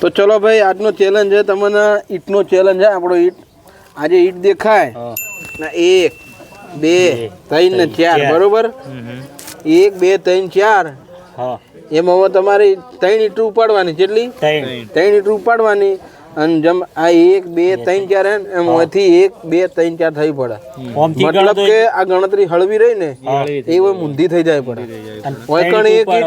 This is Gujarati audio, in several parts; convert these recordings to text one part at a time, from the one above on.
તો ચલો ભાઈ આજનો ચેલેન્જ છે તમને ઈટનો ચેલેન્જ છે આપણો ઈટ. આજે ઈટ દેખાય. ના એક બે ત્રણ ને ચાર બરોબર? એક બે ત્રણ ચાર. એમાં તમારી ત્રણ ઈટ ઉપાડવાની કેટલી ત્રણ ઈટ ઉપાડવાની. અને જેમ આ એક બે ત્રણ ચાર હે ને એમ એમાંથી એક બે ત્રણ ચાર થઈ પડે. મતલબ કે આ ગણતરી હળવી રહી ને એ હોય મૂંધી થઈ જાય પડે. હોય કણ એક ઈંટ-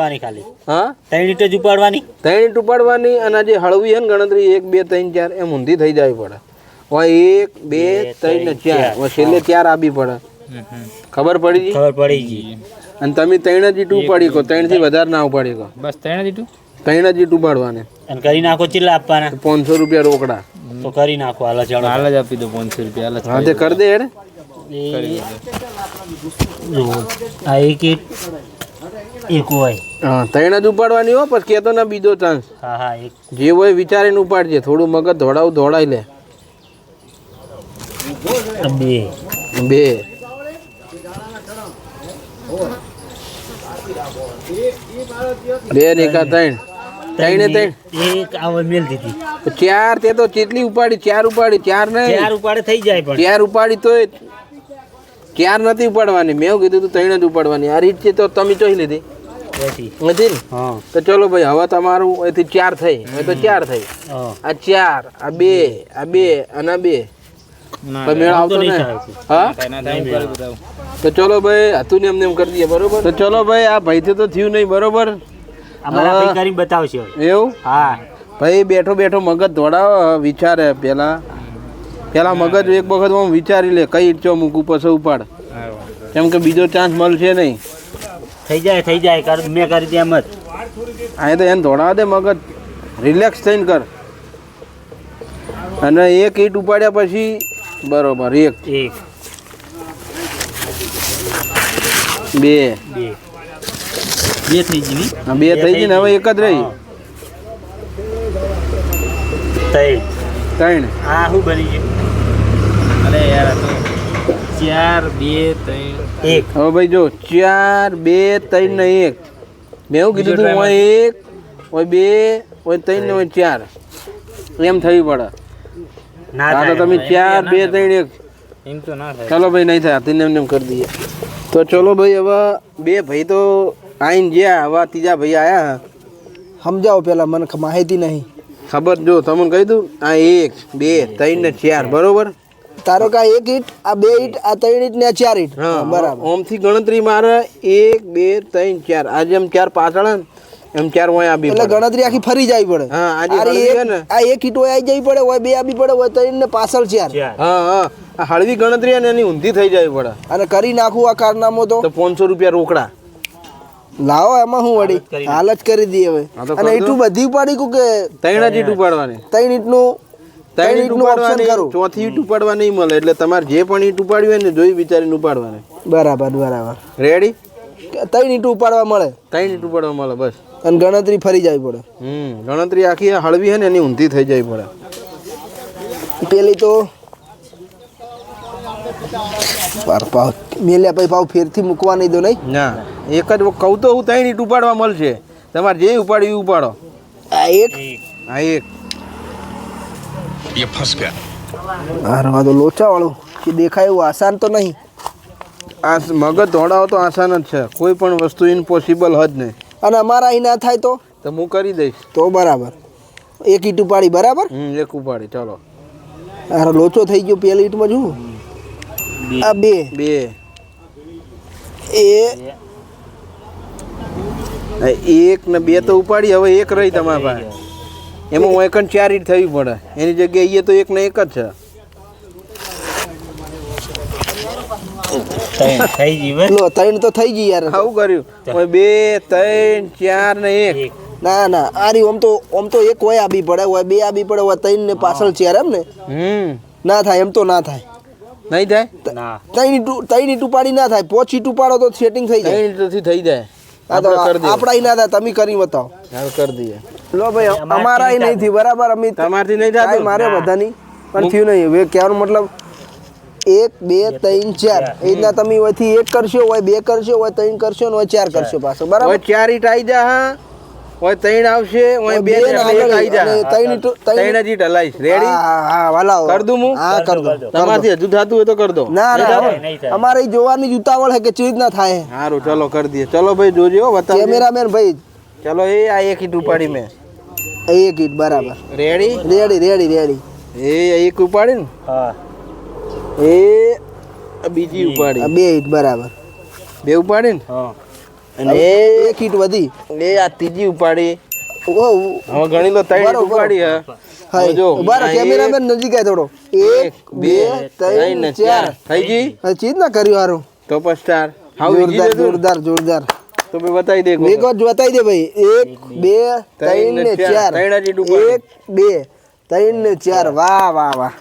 હા? ત્રણ ઈંટ જ ઉપાડવાની? ત્રણ ઈંટ ઉપાડવાની અને જે હળવી હે ને ગણતરી એક બે ત્રણ ચાર એ મૂંધી થઈ જાય પડે. હોય એક બે ત્રણ ને ચાર. હોય છેલ્લે ચાર આપી પડે. ખબર પડી ગઈ? ખબર પડી ગઈ. અને તમે ત્રણ જ ઈટ ઉપાડી કહો ત્રણથી વધારે ના ઉપાડી કહો બસ ત્રણ જ ત્રણ જ ઈટ ઉપાડવાની. અને કરી નાખો ચિલ્લા આપવાના? પાંચસો રૂપિયા રોકડા. તો કરી નાખો હાલ જ હાલ જ આપી દો પાંચસો રૂપિયા હાલ જ હા તે કરી દે હેડ. આ એક એક એક હોય. હા ત્રણ જ ઉપાડવાની હો પછી કહેતો ના બીજો ચાન્સ હા હા એક. જે હોય વિચારીને ઉપાડજે થોડું મગજ ધોડાવું ધોડાઈ લે. બે. બે. બે ને એકા ત્રણ. ત્રણે ત્રણ એક આવે મેલ દીધી ચાર તે તો કેટલી ઉપાડી ચાર ઉપાડી ચાર ચાર નહીં ઉપાડે થઈ જાય પણ. ચાર ઉપાડી તો ચાર નથી ઉપાડવાની. મેં એવું કીધું તું ત્રણ જ ઉપાડવાની. આ રીત છે તો તમે જોઈ લીધી. નથી ને? હા. તો ચલો ભાઈ હવે તમારું અહીંથી ચાર થઈ. હવે તો ચાર થઈ. આ ચાર આ બે આ બે અને આ બે. તો મેળ આવતો ને? હા? તો ચલો ભાઈ હતું ને એમને એમ કરી દઈએ બરોબર? તો ચલો ભાઈ આ ભાઈ તો થયું નહીં બરોબર? અમારા ભાઈ કરી બતાવશે એવું? હા. ભાઈ બેઠો બેઠો મગજ ધોડાવો વિચારે પેલા. પેલા મગજ એક વખત હું વિચારી લે કઈ ઈચ્છો મૂકું પછી ઉપાડ. કેમ કે બીજો ચાન્સ મળશે નહીં. થઈ જાય થઈ જાય કર મેં કરી દે એમ જ. આ તો એને ધોડાવ દે મગજ. રિલેક્સ થઈને કર. અને એક ઈટ ઉપાડ્યા પછી બરોબર એક. એક. બે. બે. બે થઈ ગઈ? બે થઈ ગઈ ને હવે એક જ રહી. ત્રણ ત્રણ. આ શું બની ગયું? અરે યાર તો ચાર બે ત્રણ. એક. હવે ભાઈ જો ચાર બે ત્રણ ને એક. મેં એવું કીધું તું હોય એક હોય બે હોય ત્રણ ને હોય ચાર. એમ થવી પડે. ના તો તમે ચાર બે ત્રણ એક. એમ તો ના થાય. ચાલો ભાઈ નહીં થાય. તેને એમને એમ કરી દઈએ. તો ચલો ભાઈ હવે બે ભાઈ તો આઈને ગયા હવે ત્રીજા ભાઈ આયા સમજાવો પેલા મને માહિતી નહીં. ખબર જો તમને કહી દઉં આ એક બે ત્રણ ને ચાર બરોબર? તારો કે આ એક ઈટ આ બે ઈટ આ ત્રણ ઈટ ને આ ચાર ઈટ. હા બરાબર. ઓમથી ગણતરી મારે એક બે ત્રણ ચાર. આજે એમ ચાર પાછળ એમ ચાર હોય આપી એટલે ગણતરી આખી ફરી જાય પડે. હા આજે આ એક ને. આ એક ઈંટ હોય આવી જવી પડે હોય બે આવી પડે હોય ત્રણ ને પાછળ ચાર. હા હા. આ હળવી ગણતરી અને એની ઊંધી થઈ જાય પડે. અને કરી નાખું આ કારનામો તો. તો પાંચસો રૂપિયા રોકડા. લાવો એમાં હું વળી. હાલ જ કરી દઈએ હવે. અને એટલું બધી ઉપાડી કું કે ત્રણ જ ઈટ ઉપાડવાની. ત્રણ ઈટનું ત્રણ ત્રણ ઈટ ઈંટનું ઓપ્શન કરું. ચોથી ઈટ ઉપાડવા નહીં મળે એટલે તમારે જે પણ ઈટ ઉપાડવી હોય ને જોઈ વિચારીને ઉપાડવાને. બરાબર બરાબર. રેડી ત્રણ ઈટ ઉપાડવા મળે. ત્રણ ઈટ ઉપાડવા મળે બસ. અને ગણતરી ફરી જાય પડે. હમ ગણતરી આખી હળવી છે ને એની ઊંધી થઈ જાય પડે. પેલી તો પાર પાવ મેલ્યા પછી પાવ ફેરથી મૂકવા નહીં દો નહીં. ના એક જ કહું તો હું ત્રણ ઈટ ઉપાડવા મળશે. તમારે જે ઉપાડ્યું એ ઉપાડો. આ એક? આ એક. આ રવા તો લોચા વાળું કે દેખાય એવું આસાન તો નહીં. આ મગજ દોડાવો તો આસાન જ છે. કોઈ પણ વસ્તુ ઇમ્પોસિબલ જ નહીં. અને અમારા અહીં ના થાય તો? તો હું કરી દઈશ. તો બરાબર. એક ઈટ ઉપાડી બરાબર? એક ઉપાડી ચલો. અરે લોચો થઈ ગયો પેલી ઈટમાં જુઓ. આ બે. બે. એ. આ એક ને બે તો ઉપાડી હવે એક રહી તમારા પાસે. એમાં હું એકન ચાર ઈટ થવી પડે. એની જગ્યાએ એ તો એક ને એક જ છે. થઈ ગઈ લો ત્રણ તો થઈ ગઈ યાર. આવું કર્યું? બે ત્રણ ચાર ને એક. ના ના આ રહ્યું આમ તો આમ તો એક હોય આબી પડે હોય બે આબી પડે હોય ત્રણ ને પાછળ ચેર એમ ને? હમ. ના થાય એમ તો ના થાય. નહીં થાય? ના. તઈની ઈટ ત્રણ ના થાય. પોચી ટુપાડો તો સેટિંગ થઈ જાય. તઈની ઈટથી થઈ જાય. આ તો આપણે કરી દઈએ. આપણા ઈ ના થાય. તમે કરી બતાવો. હાલ કરી દઈએ. લો ભાઈ અમારા નહીં થી બરાબર અમિત? તમારથી નહીં થાય મારે બધાની? પણ થયું નહીં. હવે કહેવાનો મતલબ એક બે ત્રણ ચાર. એ રીતના તમે હોયથી એક કરશો હોય બે કરશો હોય ત્રણ કરશો ને હોય ચાર કરશો પાછો. બરાબર? ચાર ઈટ આવી જા હા. ઓય ત્રણ આવશે ઓય બે એક જા. જ ઈટ રેડી હા હા, હા વાલા કર દઉં હું? હા કર દો. તમારથી હજુ થતું હોય તો કર દો. ના ના. અમારે જોવાની જુતાવળ હે કે ચીજ ના થાય. સારું ચલો કરી દઈએ. ચલો ભાઈ જોજો હો, બતાવજો. કેમેરામેન ભાઈ. ચલો એ આ એક ઈટ ઉપાડી મેં. એક ઈટ બરાબર. રેડી રેડી રેડી રેડી એ એક ઉપાડી ને હા. એ બીજી ઉપાડી. બે ઈટ બરાબર. બે ઉપાડી ને હા. અને એ એક ઈટ વધી. એ આ ત્રીજી ઉપાડી. હવે ગણી લો ત્રણ ઉપાડી હા. જો બરાબર કેમેરામેન નજીક આય થોડો. એક બે ત્રણ ને ચાર. થઈ ગઈ? ચીજ ના કર્યું હારું. તો easy જોરદાર? જોરદાર જોરદાર. તો ભાઈ બતાવી દે એક. વાર બતાવી દે ભાઈ. એક બે ત્રણ ને ચાર. એક બે ત્રણ ને ચાર. વાહ વાહ વાહ.